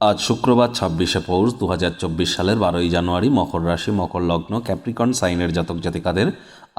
আজ শুক্রবার, ছাব্বিশে পৌষ দু হাজার চব্বিশ সালের বারোই জানুয়ারি, মকর রাশি, মকর লগ্ন, ক্যাপ্রিকন, সাইনের জাতক জাতিকাদের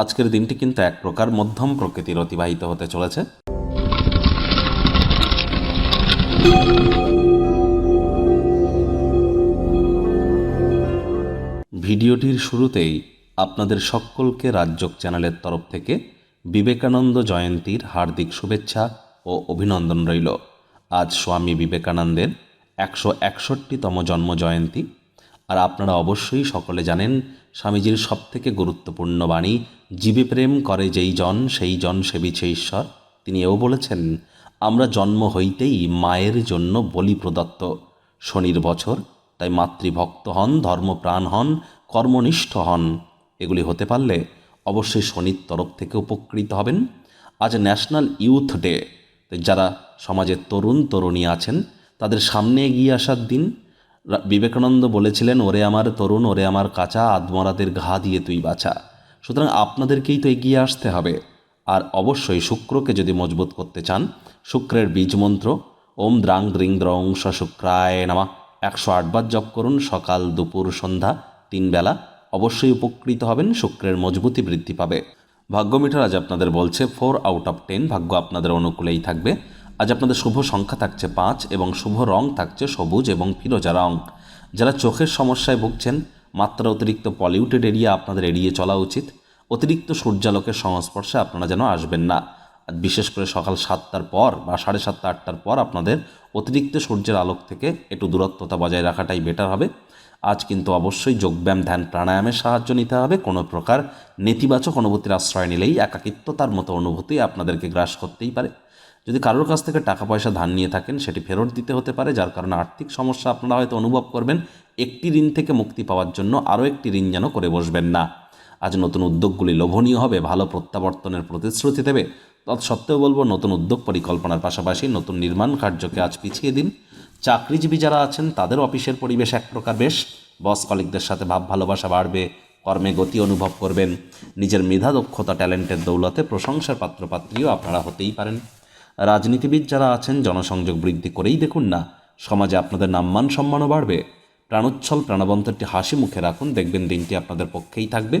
আজকের দিনটি কিন্তু এক প্রকার মধ্যম প্রকৃতির অতিবাহিত হতে চলেছে। ভিডিওটির শুরুতেই আপনাদের সকলকে রাজ্যক চ্যানেলের তরফ থেকে বিবেকানন্দ জয়ন্তীর হার্দিক শুভেচ্ছা ও অভিনন্দন রইল। আজ স্বামী বিবেকানন্দের একশো একষট্টিতম জন্ম জয়ন্তী আর আপনারা অবশ্যই সকলে জানেন, স্বামীজির সবথেকে গুরুত্বপূর্ণ বাণী, জীবে প্রেম করে যেই জন, সেই জন সেবিছে ঈশ্বর। তিনি এও বলেছেন, আমরা জন্ম হইতেই মায়ের জন্য বলি প্রদত্ত। শনির বছর, তাই মাতৃভক্ত হন, ধর্মপ্রাণ হন, কর্মনিষ্ঠ হন। এগুলি হতে পারলে অবশ্যই শনির তরফ থেকে উপকৃত হবেন। আজ ন্যাশনাল ইউথ ডে যারা সমাজের তরুণ, তরুণী আছেন তাদের সামনে এগিয়ে আসার দিন বিবেকানন্দ বলেছিলেন, ওরে আমার তরুণ, ওরে আমার কাঁচা আদমরাদের ঘা দিয়ে তুই বাঁচা। সুতরাং আপনাদেরকেই তো এগিয়ে আসতে হবে। আর অবশ্যই শুক্রকে যদি মজবুত করতে চান, শুক্রের বীজ মন্ত্র ওম দ্রাং দ্রিং দ্রং স শুক্রায় নামা। একশো আটবার জপ করুন, সকাল, দুপুর, সন্ধ্যা, তিন বেলা। অবশ্যই উপকৃত হবেন, শুক্রের মজবুতি বৃদ্ধি পাবে। ভাগ্যমিটার আজ আপনাদের বলছে, ফোর আউট অফ টেন। ভাগ্য আপনাদের অনুকূলেই থাকবে। আজ আপনাদের শুভ সংখ্যা থাকছে পাঁচ এবং শুভ রং থাকছে সবুজ এবং ফিরোজা রং। যারা চোখের সমস্যায় ভুগছেন, মাত্রা অতিরিক্ত পলিউটেড এরিয়া আপনাদের এড়িয়ে চলা উচিত। অতিরিক্ত সূর্যালোকের সংস্পর্শে আপনারা যেন আসবেন না। বিশেষ করে সকাল সাতটার পর বা সাড়ে সাতটা, আটটার পর আপনাদের অতিরিক্ত সূর্যের আলোক থেকে একটু দূরত্বতা বজায় রাখাটাই বেটার হবে। আজ কিন্তু অবশ্যই যোগব্যায়াম, ধ্যান, প্রাণায়ামের সাহায্য নিতে হবে। কোনো প্রকার নেতিবাচক অনুভূতির আশ্রয় নিলেই একাকিত্বতার মতো অনুভূতি আপনাদেরকে গ্রাস করতেই পারে। যদি কারোর কাছ থেকে টাকা পয়সা ধার নিয়ে থাকেন, সেটি ফেরত দিতে হতে পারে, যার কারণে আর্থিক সমস্যা আপনারা হয়তো অনুভব করবেন। একটি ঋণ থেকে মুক্তি পাওয়ার জন্য আরও একটি ঋণ যেন করে বসবেন না। আজ নতুন উদ্যোগগুলি লোভনীয় হবে, ভালো প্রত্যাবর্তনের প্রতিশ্রুতি দেবে। তৎসত্ত্বেও বলব, নতুন উদ্যোগ পরিকল্পনার পাশাপাশি নতুন নির্মাণ কার্যকে আজ পিছিয়ে দিন। চাকরিজীবী যারা আছেন, তাদের অফিসের পরিবেশ এক প্রকার বেশ। বস কলিকদের সাথে ভাব ভালোবাসা বাড়বে, কর্মে গতি অনুভব করবেন। নিজের মেধা, দক্ষতা, ট্যালেন্টের দৌলতে প্রশংসার পাত্রপাত্রীও আপনারা হতেই পারেন। রাজনীতিবিদ যারা আছেন, জনসংযোগ বৃদ্ধি করেই দেখুন না, সমাজে আপনাদের নাম্মান সম্মানও বাড়বে। প্রাণোচ্ছল প্রাণবন্ত একটি হাসি মুখে রাখুন, দেখবেন দিনটি আপনাদের পক্ষেই থাকবে।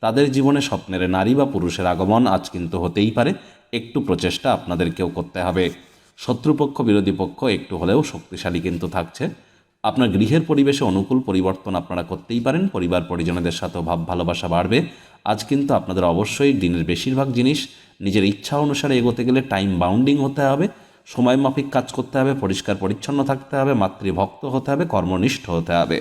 তাদের জীবনে স্বপ্নের নারী বা পুরুষের আগমন আজ কিন্তু হতেই পারে। একটু প্রচেষ্টা আপনাদেরকেও করতে হবে। শত্রুপক্ষ, বিরোধী পক্ষ একটু হলেও শক্তিশালী কিন্তু থাকছে। আপনার গৃহের পরিবেশে অনুকূল পরিবর্তন আপনারা করতেই পারেন। পরিবার, পরিজনদের সাথেও ভাব, ভালোবাসা বাড়বে। আজ কিন্তু আপনাদের অবশ্যই দিনের বেশিরভাগ জিনিস নিজের ইচ্ছা অনুসারে এগোতে গেলে টাইম বাউন্ডিং হতে হবে। সময় মাফিক কাজ করতে হবে, পরিষ্কার, পরিচ্ছন্ন থাকতে হবে, মাতৃভক্ত হতে হবে, কর্মনিষ্ঠ হতে হবে।